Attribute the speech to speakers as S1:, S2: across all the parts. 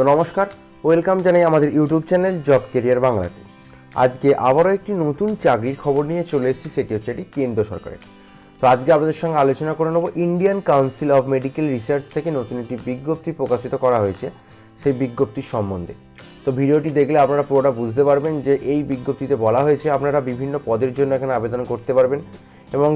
S1: তো নমস্কার, ওয়েলকাম জানাই আমাদের ইউটিউব চ্যানেল জব কেরিয়ার বাংলাতে। আজকে আবারও একটি নতুন চাকরির খবর নিয়ে চলে এসেছি, সেটি হচ্ছে এটি কেন্দ্র সরকারের। তো আজকে আপনাদের সঙ্গে আলোচনা করে নেব Indian council of medical research থেকে নতুন একটি বিজ্ঞপ্তি প্রকাশিত করা হয়েছে, সেই বিজ্ঞপ্তির সম্বন্ধে। তো ভিডিওটি দেখলে আপনারা পুরোটা বুঝতে পারবেন যে এই বিজ্ঞপ্তিতে বলা হয়েছে আপনারা বিভিন্ন পদের জন্য এখানে আবেদন করতে পারবেন এবং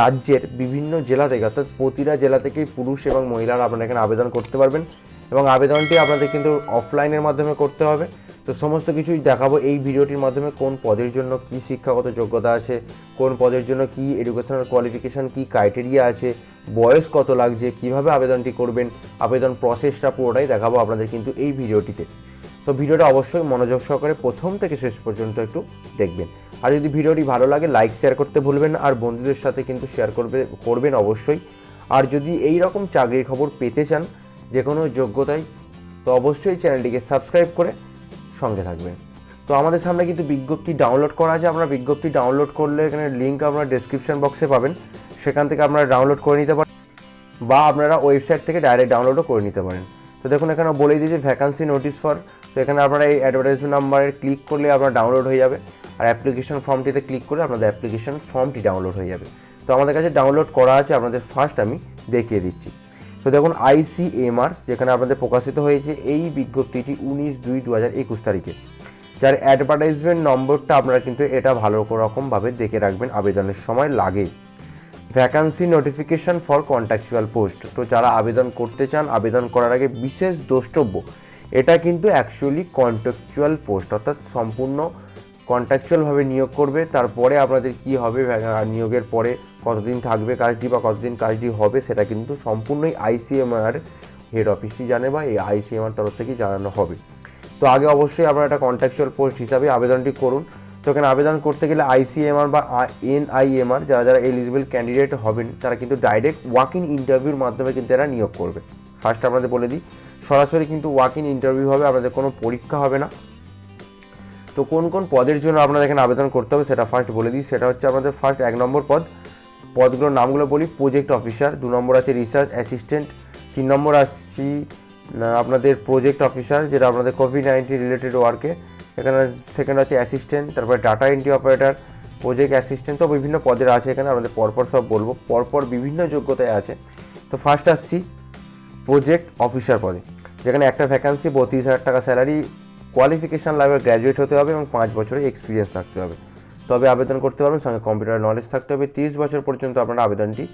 S1: রাজ্যের বিভিন্ন জেলা থেকে, অর্থাৎ প্রতিটা জেলা থেকেই পুরুষ এবং মহিলারা আপনারা এখানে আবেদন করতে পারবেন। এবং আবেদনটি আপনাদের কিন্তু অফলাইনের মাধ্যমে করতে হবে। তো সমস্ত কিছুই দেখাবো এই ভিডিওটির মাধ্যমে, কোন পদের জন্য কি শিক্ষাগত যোগ্যতা আছে, কোন পদের জন্য কি এডুকেশনাল কোয়ালিফিকেশান কি ক্রাইটেরিয়া আছে, বয়স কত লাগছে, কীভাবে আবেদনটি করবেন, আবেদন প্রসেসটা পুরোটাই দেখাবো আপনাদের কিন্তু এই ভিডিওটিতে। তো ভিডিওটা অবশ্যই মনোযোগ সহকারে প্রথম থেকে শেষ পর্যন্ত একটু দেখবেন। আর যদি ভিডিওটি ভালো লাগে লাইক শেয়ার করতে ভুলবেন আর বন্ধুদের সাথে কিন্তু শেয়ার করবে, করবেন অবশ্যই। আর যদি এই রকম চাকরির খবর পেতে চান যে কোনো যোগ্যতায় তো অবশ্যই চ্যানেলটিকে সাবস্ক্রাইব করে সঙ্গে থাকবেন। তো আমাদের সামনে কিন্তু বিজ্ঞপ্তি ডাউনলোড করা আছে আপনারা বিজ্ঞপ্তি ডাউনলোড করলে এখানে লিঙ্ক আপনারা ডেসক্রিপশন বক্সে পাবেন। সেখান থেকে আপনারা ডাউনলোড করে নিতে পারেন, বা আপনারা ওয়েবসাইট থেকে ডাইরেক্ট ডাউনলোডও করে নিতে পারেন। তো দেখুন, এখানে বলেই দিয়েছে ভ্যাকান্সি নোটিস ফর তো এখানে আপনারা এই অ্যাডভার্টাইজমেন্ট নাম্বারে ক্লিক করলে আপনার ডাউনলোড হয়ে যাবে, আর অ্যাপ্লিকেশন ফর্মটিতে ক্লিক করলে আপনাদের অ্যাপ্লিকেশন ফর্মটি ডাউনলোড হয়ে যাবে। তো আমাদের কাছে ডাউনলোড করা আছে, আপনাদের ফার্স্ট আমি দেখিয়ে দিচ্ছি। তো দেখুন আইসিএমআর যেখানে আপনাদের প্রকাশিত হয়েছে এই বিজ্ঞপ্তিটি উনিশ দুই দু হাজার একুশ তারিখে। যার অ্যাডভার্টাইজমেন্ট নম্বরটা আপনারা কিন্তু এটা ভালো রকমভাবে দেখে রাখবেন, আবেদনের সময় লাগে। Vacancy notification for contractual post তো যারা আবেদন করতে চান, আবেদন করার আগে বিশেষ দ্রষ্টব্য, এটা কিন্তু অ্যাকচুয়ালি কন্ট্রাকচুয়াল পোস্ট অর্থাৎ সম্পূর্ণ কন্ট্রাকচুয়ালভাবে নিয়োগ করবে। তারপরে আপনাদের কি হবে নিয়োগের পরে কতদিন থাকবে কাজটি বা কতদিন কাজটি হবে সেটা কিন্তু সম্পূর্ণই আইসিএমআর হেড অফিসই জানে বা এই আইসিএমআর তরফ থেকেই জানানো হবে। তো আগে অবশ্যই আপনারা একটা কন্ট্রাকচুয়াল পোস্ট হিসাবে আবেদনটি করুন। তো এখানে আবেদন করতে গেলে আইসিএমআর বা এনআইএমআর যারা যারা এলিজিবল ক্যান্ডিডেট হবেন, তারা কিন্তু ডাইরেক্ট ওয়াক ইন ইন্টারভিউর মাধ্যমে কিন্তু এরা নিয়োগ করবে। ফার্স্ট আপনাদের বলে দিই, সরাসরি কিন্তু ওয়াক ইন ইন্টারভিউ হবে, আপনাদের কোনো পরীক্ষা হবে না। তো কোন কোন পদের জন্য আপনারা এখানে আবেদন করতে হবে সেটা ফার্স্ট বলে দিই। সেটা হচ্ছে আমাদের ফার্স্ট এক নম্বর পদ পদগুলোর নামগুলো বলি প্রজেক্ট অফিসার দু নম্বর আছে রিসার্চ অ্যাসিস্ট্যান্ট তিন নম্বর আসছি আপনাদের প্রজেক্ট অফিসার যেটা আপনাদের কোভিড নাইন্টিন রিলেটেড ওয়ার্কে এখানে সেকেন্ড আছে অ্যাসিস্ট্যান্ট তারপরে data entry operator project assistant তো বিভিন্ন পদের আছে এখানে আমাদের পরপর সব বলব। পরপর বিভিন্ন যোগ্যতায় আছে। তো ফার্স্ট আসছি প্রজেক্ট অফিসার পদে, যেখানে একটা ভ্যাকান্সি বত্রিশ হাজার টাকা স্যালারি কোয়ালিফিকেশান লাগবে গ্র্যাজুয়েট হতে হবে এবং পাঁচ বছরের এক্সপিরিয়েন্স থাকতে হবে। তবে আবেদন করতে পারবেন, সঙ্গে কম্পিউটার নলেজ থাকতে হবে, তিরিশ বছর পর্যন্ত আপনারা আবেদনটি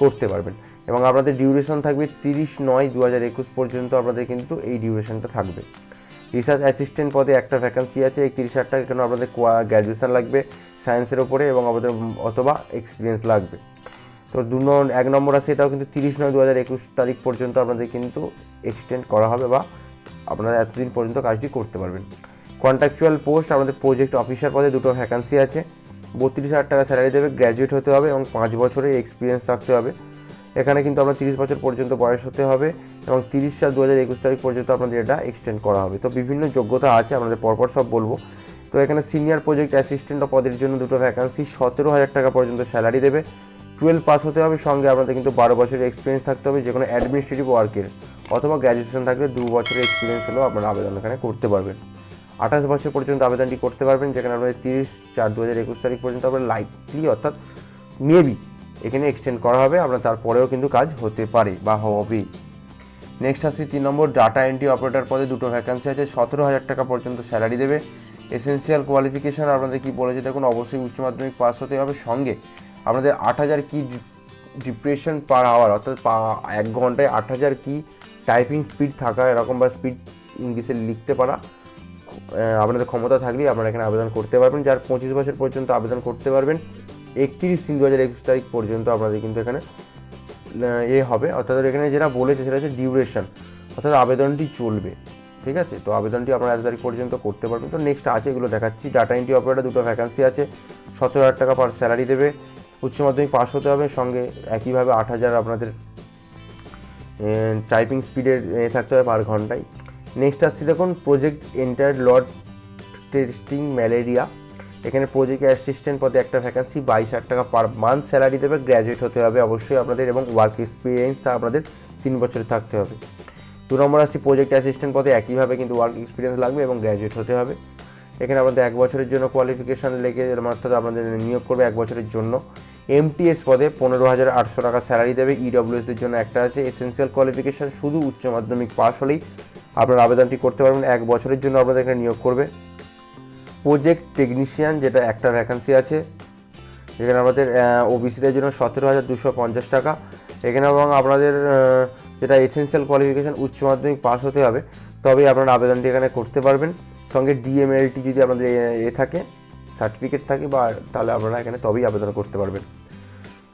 S1: করতে পারবেন। এবং আপনাদের ডিউরেশন থাকবে তিরিশ নয় দু হাজার একুশ পর্যন্ত আপনাদের কিন্তু এই ডিউরেশনটা থাকবে। রিসার্চ অ্যাসিস্ট্যান্ট পদে একটা ভ্যাকান্সি আছে একত্রিশ হাজার টাকা কেন আপনাদের গ্র্যাজুয়েশন লাগবে সায়েন্সের ওপরে এবং আমাদের অথবা এক্সপিরিয়েন্স লাগবে। তো দু এক নম্বর আছে, এটাও কিন্তু তিরিশ নয় দু হাজার একুশ তারিখ পর্যন্ত আপনাদের কিন্তু এক্সটেন্ড করা হবে বা আপনারা এতদিন পর্যন্ত কাজটি করতে পারবেন। কন্ট্রাকচুয়াল পোস্ট আমাদের প্রজেক্ট অফিসার পদে দুটো ভ্যাকান্সি আছে। বত্রিশ হাজার টাকা স্যালারি দেবে গ্র্যাজুয়েট হতে হবে এবং পাঁচ বছরের এক্সপিরিয়েন্স থাকতে হবে। এখানে কিন্তু আপনার তিরিশ বছর পর্যন্ত বয়স হতে হবে এবং তিরিশ সাল দু হাজার একুশ তারিখ পর্যন্ত আপনাদের এটা এক্সটেন্ড করা হবে। তো বিভিন্ন যোগ্যতা আছে, আপনাদের পরপর সব বলব। তো এখানে সিনিয়র প্রজেক্ট অ্যাসিস্ট্যান্ট পদের জন্য দুটো ভ্যাকান্সি সতেরো হাজার টাকা পর্যন্ত স্যালারি দেবে। টুয়েলভ পাস হতে হবে, সঙ্গে আপনাদের কিন্তু বারো বছরের এক্সপিরিয়েন্স থাকতে হবে যে কোনো অ্যাডমিনিস্ট্রেটিভ ওয়ার্কের অথবা গ্র্যাজুয়েশন থাকলে দু বছরের এক্সপিরিয়েন্স হলেও আপনারা আবেদন এখানে করতে পারবেন। আঠাশ বছর পর্যন্ত আবেদনটি করতে পারবেন, যেখানে আপনাদের তিরিশ চার দু হাজার একুশ তারিখ পর্যন্ত আপনার লাইকলি অর্থাৎ মেবি এখানে এক্সটেন্ড করা হবে। আপনার তারপরেও কিন্তু কাজ হতে পারে বা হবে। নেক্সট আসছি তিন নম্বর ডাটা এন্ট্রি অপারেটর পদে দুটো ভ্যাকান্সি আছে। সতেরো হাজার টাকা পর্যন্ত স্যালারি দেবে। এসেন্সিয়াল কোয়ালিফিকেশান আপনাদের কি বলেছে দেখুন, অবশ্যই উচ্চ মাধ্যমিক পাস হতে হবে। সঙ্গে আপনাদের আট হাজার কি ডিপ্রেশন পার আওয়ার অর্থাৎ এক ঘন্টায় আট হাজার কি টাইপিং স্পিড থাকা, এরকম বা স্পিড ইংলিশে লিখতে পারা। আপনাদের ক্ষমতা থাকলেই আপনারা এখানে আবেদন করতে পারবেন। যার পঁচিশ বছর পর্যন্ত আবেদন করতে পারবেন, একত্রিশ তিন দু হাজার একুশ তারিখ পর্যন্ত আপনাদের কিন্তু এখানে এ হবে। অর্থাৎ এখানে যেটা বলেছে সেটা হচ্ছে ডিউরেশন অর্থাৎ আবেদনটি চলবে। ঠিক আছে? তো আবেদনটি আপনারা এত তারিখ পর্যন্ত করতে পারবেন। তো নেক্সট আছে এগুলো দেখাচ্ছি। ডাটা এন্ট্রি অপারেটর দুটো ভ্যাকান্সি আছে। সতেরো হাজার টাকা পার স্যালারি দেবে। উচ্চ মাধ্যমিক পাস হতে হবে। সঙ্গে একইভাবে আট হাজার আপনাদের টাইপিং স্পিডের থাকতে হবে পার ঘন্টায়। নেক্সট আসছে দেখুন প্রজেক্ট এন্টার লড টেস্টিং ম্যালেরিয়া এখানে প্রজেক্ট অ্যাসিস্ট্যান্ট পদে একটা ভ্যাকান্সি বাইশ হাজার টাকা পার মান্থ স্যালারি দেবে গ্র্যাজুয়েট হতে হবে অবশ্যই আপনাদের এবং ওয়ার্ক এক্সপিরিয়েন্স তা আপনাদের তিন বছরের থাকতে হবে। দু নম্বর আসছি প্রজেক্ট অ্যাসিস্ট্যান্ট পদে একইভাবে কিন্তু ওয়ার্ক এক্সপিরিয়েন্স লাগবে এবং গ্র্যাজুয়েট হতে হবে। এখানে আমাদের এক বছরের জন্য কোয়ালিফিকেশান লেগে অর্থাৎ আপনাদের নিয়োগ করবে এক বছরের জন্য। এমটিএস পদে পনেরো হাজার আটশো টাকা স্যালারি দেবে ইডব্লিউএসদের জন্য একটা আছে। এসেন্সিয়াল কোয়ালিফিকেশান শুধু উচ্চ মাধ্যমিক পাস হলেই আপনার আবেদনটি করতে পারবেন। এক বছরের জন্য আপনাদের এখানে নিয়োগ করবে। প্রজেক্ট টেকনিশিয়ান যেটা একটা ভ্যাকান্সি আছে, এখানে আমাদের ওবিসিদের জন্য সতেরো হাজার দুশো পঞ্চাশ টাকা। এখানে এবং আপনাদের যেটা এসেন্সিয়াল কোয়ালিফিকেশান উচ্চ মাধ্যমিক পাস হতে হবে, তবেই আপনারা আবেদনটি এখানে করতে পারবেন। সঙ্গে ডিএমএলটি যদি আপনাদের এ- থাকে সার্টিফিকেট থাকে বা তাহলে আপনারা এখানে তবেই আবেদন করতে পারবেন।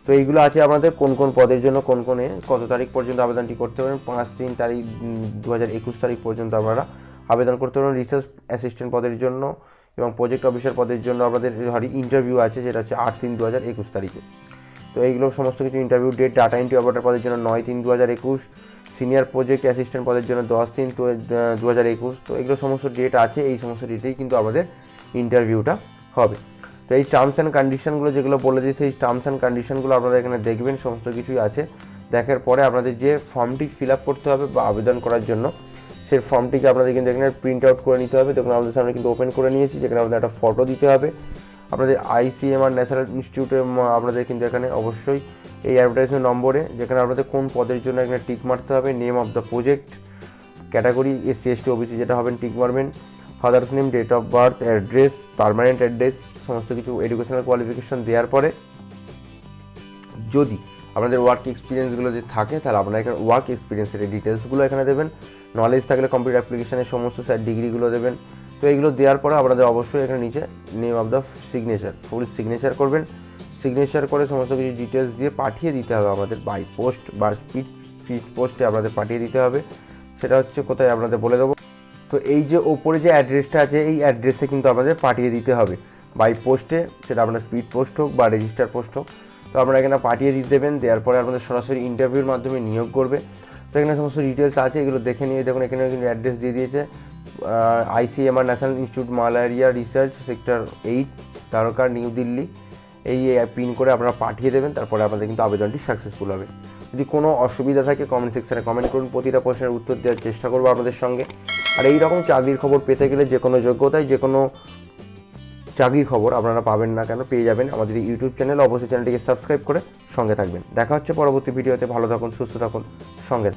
S1: তো এইগুলো আছে আমাদের, কোন কোন পদের জন্য, কোন কোন কত তারিখ পর্যন্ত আবেদনটি করতে পারেন পাঁচ তিন তারিখ দু হাজার একুশ তারিখ পর্যন্ত আপনারা আবেদন করতে পারেন রিসার্চ অ্যাসিস্ট্যান্ট পদের জন্য এবং প্রজেক্ট অফিসার পদের জন্য আপনাদের সরি ইন্টারভিউ আছে, যেটা হচ্ছে আট তিন দু হাজার একুশ তারিখে। তো এইগুলো সমস্ত কিছু interview date data entry operator পদের জন্য নয় তিন দু হাজার একুশ সিনিয়র প্রজেক্ট অ্যাসিস্ট্যান্ট পদের জন্য দশ তিন দু হাজার একুশ, তো এগুলো সমস্ত ডেট আছে, এই সমস্ত ডেটেই কিন্তু আমাদের ইন্টারভিউটা হবে। তো এই টার্মস অ্যান্ড কন্ডিশনগুলো যেগুলো বলে দিয়েছে, এই টার্মস অ্যান্ড কন্ডিশনগুলো আপনারা এখানে দেখবেন, সমস্ত কিছুই আছে। দেখার পরে আপনাদের যে ফর্মটি ফিল আপ করতে হবে বা আবেদন করার জন্য, সেই ফর্মটিকে আপনাদের কিন্তু এখানে প্রিন্ট আউট করে নিতে হবে। দেখুন, আমাদের সামনে কিন্তু ওপেন করে নিয়েছি, যেখানে আপনাদের একটা ফটো দিতে হবে। আপনাদের আইসিএমআর ন্যাশনাল ইনস্টিটিউটে আপনাদের কিন্তু এখানে অবশ্যই এই অ্যাডভার্টাইজমেন্ট নম্বরে, যেখানে আপনাদের কোন পদের জন্য এখানে টিক মারতে হবে name of the project category SC ST OBC যেটা হবেন টিক মারবেন। Father's name date of birth address permanent address সমস্ত কিছু এডুকেশনাল কোয়ালিফিকেশন দেওয়ার পরে যদি আপনাদের ওয়ার্ক এক্সপিরিয়েন্সগুলো যদি থাকে, তাহলে আপনারা এখানে ওয়ার্ক এক্সপিরিয়েন্সের ডিটেলসগুলো এখানে দেবেন। নলেজ থাকলে কম্পিউটার অ্যাপ্লিকেশনের সমস্ত স্যার ডিগ্রিগুলো দেবেন। তো এইগুলো দেওয়ার পরে আপনাদের অবশ্যই এখানে নিচে name of the signature full signature করবেন। সিগনেচার করে সমস্ত কিছু ডিটেলস দিয়ে পাঠিয়ে দিতে হবে আমাদের বাই পোস্ট বা স্পিড স্পিড পোস্টে আপনাদের পাঠিয়ে দিতে হবে। সেটা হচ্ছে কোথায় আপনাদের বলে দেবো। তো এই যে ওপরে যে অ্যাড্রেসটা আছে, এই অ্যাড্রেসে কিন্তু আপনাদের পাঠিয়ে দিতে হবে। বাই পোস্টে সেটা আপনার স্পিড পোস্ট হোক বা রেজিস্টার পোস্ট হোক। তো আপনারা এখানে পাঠিয়ে দিতে দেবেন, দেওয়ার পরে আপনাদের সরাসরি ইন্টারভিউর মাধ্যমে নিয়োগ করবে। তো এখানে সমস্ত ডিটেলস আছে, এগুলো দেখে নিয়ে দেখুন, এখানে কিন্তু অ্যাড্রেস দিয়ে দিয়েছে। ICMR national institute malaria research sector eight Dwarka new Delhi এই পিন করে আপনারা পাঠিয়ে দেবেন, তারপরে আপনাদের কিন্তু আবেদনটি সাকসেসফুল হবে। যদি কোনো অসুবিধা থাকে কমেন্ট সেকশনে কমেন্ট করুন, প্রতিটা প্রশ্নের উত্তর দেওয়ার চেষ্টা করব আপনাদের সঙ্গে। আর এই রকম চাকরির খবর পেতে গেলে যে কোনো যোগ্যতায় যে কোনো চাকরির খবর আপনারা পাবেন না কেন, পেয়ে যাবেন আমাদের ইউটিউব চ্যানেল অবশ্যই চ্যানেলটিকে সাবস্ক্রাইব করে সঙ্গে থাকবেন। দেখা হচ্ছে পরবর্তী ভিডিওতে। ভালো থাকুন, সুস্থ থাকুন। সঙ্গে।